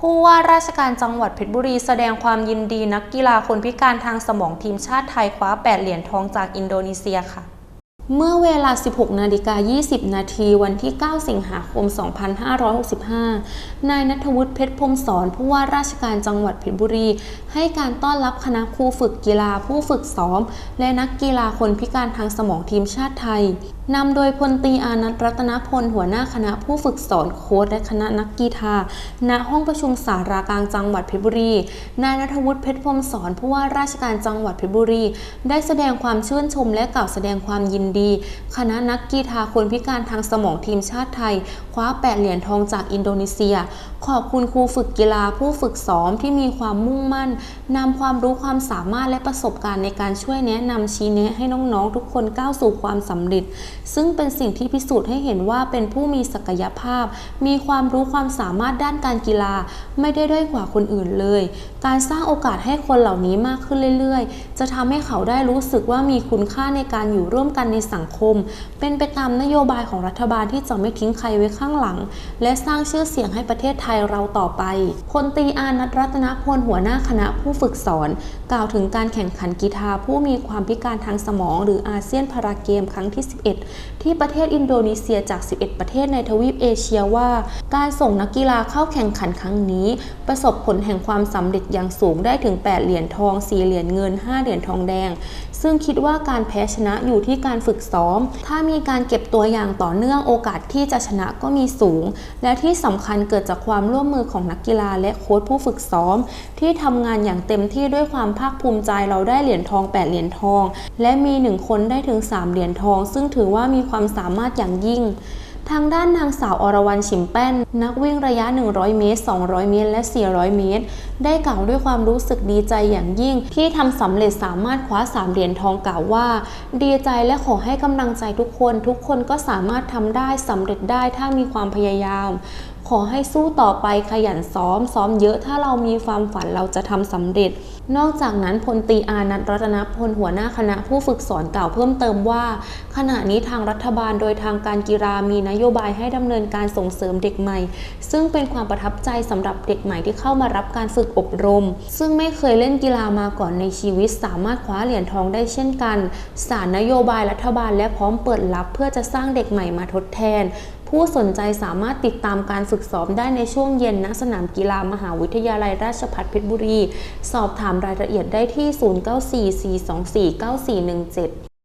ผู้ว่าราชการจังหวัดเพชรบุรีแสดงความยินดีนักกีฬาคนพิการทางสมองทีมชาติไทยคว้า 8 เหรียญทองจากอินโดนีเซียค่ะ เมื่อเวลา 16 นาฬิกา 20 นาทีวันที่ 9 สิงหาคม 2565 นายนัทวุฒิเพชรพรมสอนผู้ว่าราชการจังหวัดเพชรบุรี ให้การต้อนรับคณะครูฝึกกีฬาผู้ฝึกซ้อม และนักกีฬาคนพิการทางสมองทีมชาติไทย นำโดยพลตีอานัทรัตนพลหัวหน้าคณะผู้ฝึกสอนโค้ชและคณะนักกีฬาณห้องประชุมสารากลางจังหวัดเพชรบุรี นายนัทวุฒิเพชรพรมสอนผู้ว่าราชการจังหวัดเพชรบุรี ได้แสดงความชื่นชมและกล่าวแสดงความยินดีคณะนักกีฬาคนพิการทางสมองทีมชาติไทย คว้า 8 เหรียญทองจากอินโดนีเซีย ขอบคุณครูฝึกกีฬาผู้ฝึกซ้อมที่มีความมุ่งมั่นนำความรู้ความสามารถและประสบการณ์ในการช่วยแนะนำชี้แนะให้น้องๆ ทุกคนก้าวสู่ความสำเร็จ ซึ่งเป็นสิ่งที่พิสูจน์ให้เห็นว่าเป็นผู้มีศักยภาพ มีความรู้ความสามารถด้านการกีฬา ไม่ได้ด้อยกว่าคนอื่นเลย การสร้างโอกาสให้คนเหล่านี้มากขึ้นเรื่อย ๆ จะทำให้เขาได้รู้สึกว่ามีคุณค่าในการอยู่ร่วมกันในสังคม เป็นไปตามนโยบายของรัฐบาลที่จะไม่ทิ้งใครไว้ข้างหลัง และสร้างชื่อเสียงให้ประเทศไทยเราต่อไปพลตีอานัทรัตนพลหัวหน้าคณะผู้ฝึกสอน กล่าวถึงการแข่งขันกีฬาผู้มีความพิการทางสมอง หรืออาเซียนพาราเกมครั้งที่ 11 ที่ประเทศอินโดนีเซียจาก 11 ประเทศในทวีปเอเชียว่า การส่งนักกีฬาเข้าแข่งขันครั้งนี้ ประสบผลแห่งความสำเร็จอย่างสูงได้ถึง 8 เหรียญทอง 4 เหรียญเงิน 5 เหรียญทองแดง ซึ่งคิดว่าการแพ้ชนะอยู่ที่การฝึกซ้อม ถ้ามีการเก็บตัวอย่างต่อเนื่องโอกาสที่จะชนะก็มีสูง และที่สำคัญเกิดจากความร่วมมือของนักกีฬาและโค้ชผู้ฝึกซ้อม ที่ทำงานอย่างเต็มที่ด้วยความภาคภูมิใจเราได้เหรียญทอง 8 เหรียญทอง และมีหนึ่งคนได้ถึง 3 เหรียญทอง ซึ่งถือว่ามีความสามารถอย่างยิ่ง ทางด้านนางสาวอรวรรณฉิมแป้น นักวิ่งระยะ 100 เมตร 200 เมตร และ 400 เมตร ได้กล่าวด้วยความรู้สึกดีใจอย่างยิ่ง ที่ทำสำเร็จสามารถคว้า 3 เหรียญทองกล่าวว่า ดีใจและขอให้กำลังใจทุกคน ทุกคนก็สามารถทำได้สำเร็จได้ถ้ามีความพยายาม ขอให้สู้ต่อไปขยันซ้อม ซ้อมเยอะถ้าเรามีความฝันเราจะทำสำเร็จ นอกจากนั้นพลตีอานัทรัตนพลหัวหน้าคณะผู้ฝึกสอนกล่าวเพิ่มเติมว่า ขณะนี้ทางรัฐบาลโดยทางการกีฬามีนโยบายให้ดำเนินการส่งเสริมเด็กใหม่ ซึ่งเป็นความประทับใจสำหรับเด็กใหม่ที่เข้ามารับการฝึกอบรม ซึ่งไม่เคยเล่นกีฬามาก่อนในชีวิต สามารถคว้าเหรียญทองได้เช่นกัน สารนโยบายรัฐบาลและพร้อมเปิดรับเพื่อจะสร้างเด็กใหม่มาทดแทน ผู้สนใจสามารถติดตามการฝึกซ้อมได้ในช่วงเย็นณสนามกีฬามหาวิทยาลัยราชภัฏเพชรบุรี สอบถามรายละเอียดได้ที่ 0944249417